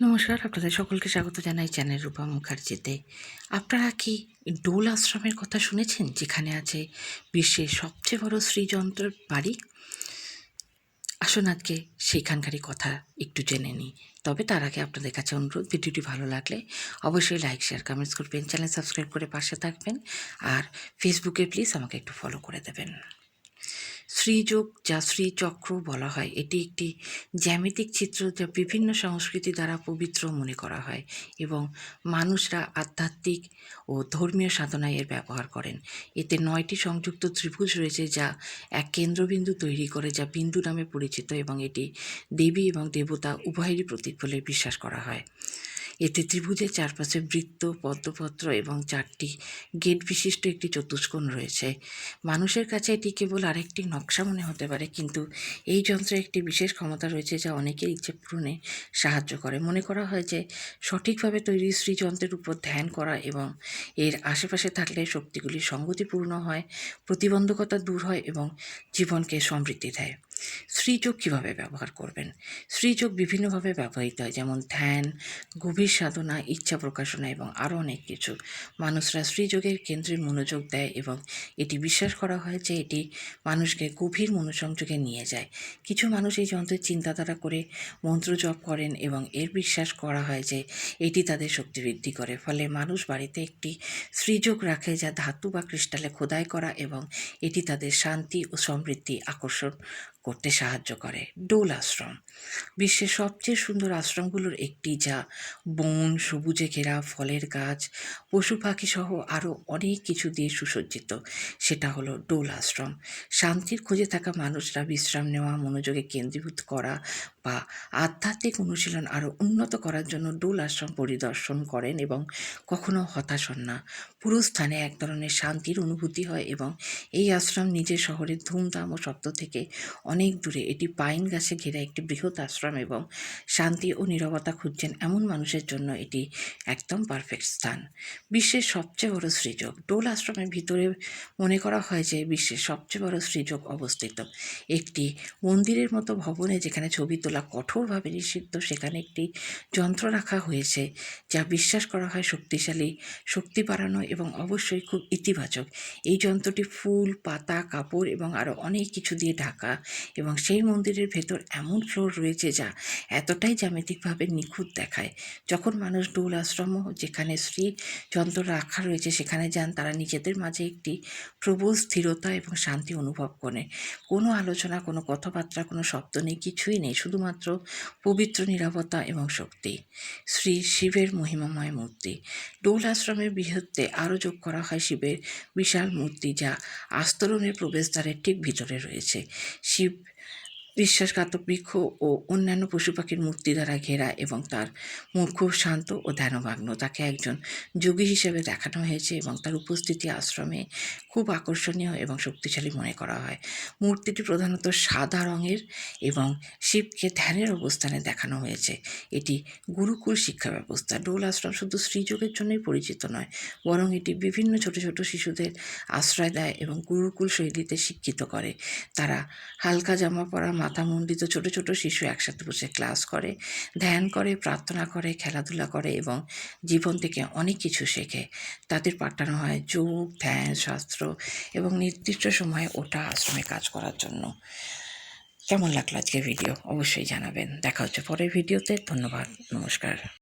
নমস্কার, আপনাদের সকলকে স্বাগত জানাই চ্যানেল রূপা মুখার্জিতে। আপনারা কি ডোল আশ্রমের কথা শুনেছেন, যেখানে আছে বিশ্বের সবচেয়ে বড় শ্রীযন্ত্রের বাড়ি? আসুন আজকে সেইখানকারই কথা একটু জেনে নিই। তবে তার আগে আপনাদের কাছে অনুরোধ, ভিডিওটি ভালো লাগলে অবশ্যই লাইক, শেয়ার কমেন্টস করবেন, চ্যানেল সাবস্ক্রাইব করে পাশে থাকবেন, আর ফেসবুকে প্লিজ আমাকে একটু ফলো করে দেবেন। শ্রীযোগ যা শ্রীচক্র বলা হয়, এটি একটি জ্যামিতিক চিত্র যা বিভিন্ন সংস্কৃতি দ্বারা পবিত্র মনে করা হয় এবং মানুষরা আধ্যাত্মিক ও ধর্মীয় সাধনায় এর ব্যবহার করেন। এতে নয়টি সংযুক্ত ত্রিভুজ রয়েছে যা এক কেন্দ্রবিন্দু তৈরি করে, যা বিন্দু নামে পরিচিত এবং এটি দেবী এবং দেবতা উভয়েরই প্রতীক বলে বিশ্বাস করা হয়। এতে ত্রিভুজের চারপাশে বৃত্ত, পদ্মপত্র এবং চারটি গেট বিশিষ্ট একটি চতুষ্কোণ রয়েছে। মানুষের কাছে এটি কেবল আরেকটি নকশা মনে হতে পারে, কিন্তু এই যন্ত্রে একটি বিশেষ ক্ষমতা রয়েছে যা অনেকের ইচ্ছে পূরণে সাহায্য করে। মনে করা হয় যে সঠিকভাবে তৈরি শ্রীযন্ত্রের উপর ধ্যান করা এবং এর আশেপাশে থাকলে শক্তিগুলি সঙ্গতিপূর্ণ হয়, প্রতিবন্ধকতা দূর হয় এবং জীবনকে সমৃদ্ধি দেয়। শ্রীযোগ কীভাবে ব্যবহার করবেন? শ্রীযোগ বিভিন্নভাবে ব্যবহৃত হয়, যেমন ধ্যান, গভীর সাধনা, ইচ্ছা প্রকাশনা এবং আরও অনেক কিছু। মানুষরা শ্রীযোগের কেন্দ্রে মনোযোগ দেয় এবং এটি বিশ্বাস করা হয় যে এটি মানুষকে গভীর মনোসংযোগে নিয়ে যায়। কিছু মানুষ এই যন্ত্রের চিন্তাধারা করে মন্ত্র জপ করেন এবং এর বিশ্বাস করা হয় যে এটি তাদের শক্তি বৃদ্ধি করে। ফলে মানুষ বাড়িতে একটি শ্রীযোগ রাখে যা ধাতু বা ক্রিস্টালে খোদাই করা এবং এটি তাদের শান্তি ও সমৃদ্ধি আকর্ষণ করতে সাহায্য করে। ডোল আশ্রম। বিশ্বের সবচেয়ে সুন্দর আশ্রমগুলোর একটি যা বন, সবুজে ঘেরা, ফলের গাছ, পশু পাখি সহ আরও অনেক কিছু দিয়ে সুসজ্জিত। সেটা হলো ডোল আশ্রম। শান্তির খোঁজে থাকা মানুষরা বিশ্রাম নেওয়া, মনোযোগে কেন্দ্রীভূত করা বা আধ্যাত্মিক অনুশীলন আরও উন্নত করার জন্য ডোল আশ্রম পরিদর্শন করেন এবং কখনো হতাশ হন না। পুরো স্থানে এক ধরনের শান্তির অনুভূতি হয় এবং এই আশ্রম নিজের শহরের ধুমধাম ও শব্দ থেকে অনেক দূরে। এটি পাইন গাছে ঘেরা একটি বৃহৎ আশ্রম এবং শান্তি ও নীরবতা খুঁজছেন এমন মানুষের জন্য এটি একদম পারফেক্ট স্থান। বিশ্বের সবচেয়ে বড় সৃযোগ ডোল আশ্রমের ভিতরে মনে করা হয় যে বিশ্বের সবচেয়ে বড় সৃযোগ অবস্থিত। একটি মন্দিরের মতো ভবনে যেখানে ছবি তোলা কঠোরভাবে নিষিদ্ধ, সেখানে একটি যন্ত্র রাখা হয়েছে যা বিশ্বাস করা হয় শক্তিশালী, শক্তি বাড়ানো এবং অবশ্যই খুব ইতিবাচক। এই যন্ত্রটি ফুল, পাতা, কাপড় এবং আরও অনেক কিছু দিয়ে ঢাকা এবং সেই মন্দিরের ভেতর এমন ফ্লোর রয়েছে যা এতটাই জ্যামিতিকভাবে নিখুঁত দেখায়। যখন মানুষ ডোল আশ্রম, যেখানে শ্রী যন্ত্র রাখা রয়েছে, সেখানে যান, তারা নিজেদের মাঝে একটি প্রবল স্থিরতা এবং শান্তি অনুভব করে। কোনো আলোচনা, কোনো কথাবার্তা, কোনো শব্দ নেই, কিছুই নেই। শুধুমাত্র পবিত্র নিরাপত্তা এবং শক্তি। শ্রী শিবের মহিমাময় মূর্তি। ডোল আশ্রমের বৃহত্তে আরও যোগ করা হয় শিবের বিশাল মূর্তি যা আস্তরণের প্রবেশদ্বারের ঠিক ভিতরে রয়েছে। শিব বিশ্বাসঘাতক বৃক্ষ ও অন্যান্য পশু পাখির মূর্তি দ্বারা ঘেরা এবং তার মুখ খুব শান্ত ও ধ্যানভাগ্ন তাকে একজন যোগী হিসেবে দেখানো হয়েছে এবং তার উপস্থিতি আশ্রমে খুব আকর্ষণীয় এবং শক্তিশালী মনে করা হয়। মূর্তিটি প্রধানত সাদা রঙের এবং শিবকে ধ্যানের অবস্থানে দেখানো হয়েছে। এটি গুরুকুল শিক্ষা ব্যবস্থা। ডোল আশ্রম শুধু শ্রীযোগের জন্যই পরিচিত নয়, বরং এটি বিভিন্ন ছোট ছোট শিশুদের আশ্রয় দেয় এবং গুরুকুল শৈলীতে শিক্ষিত করে। তারা হালকা জামা পরা মাথা মুন্ডিত ছোট ছোট শিশু একসাথে বসে ক্লাস করে, ধ্যান করে, প্রার্থনা করে, খেলাধুলা করে এবং জীবন থেকে অনেক কিছু শেখে। তাদের পাঠানো হয় যোগ, ধ্যান, শাস্ত্র এবং নির্দিষ্ট সময়ে ওটা আশ্রমে কাজ করার জন্য। কেমন লাগল আজকে ভিডিও? অবশ্যই জানাবেন। দেখা হচ্ছে পরের ভিডিওতে। ধন্যবাদ। নমস্কার।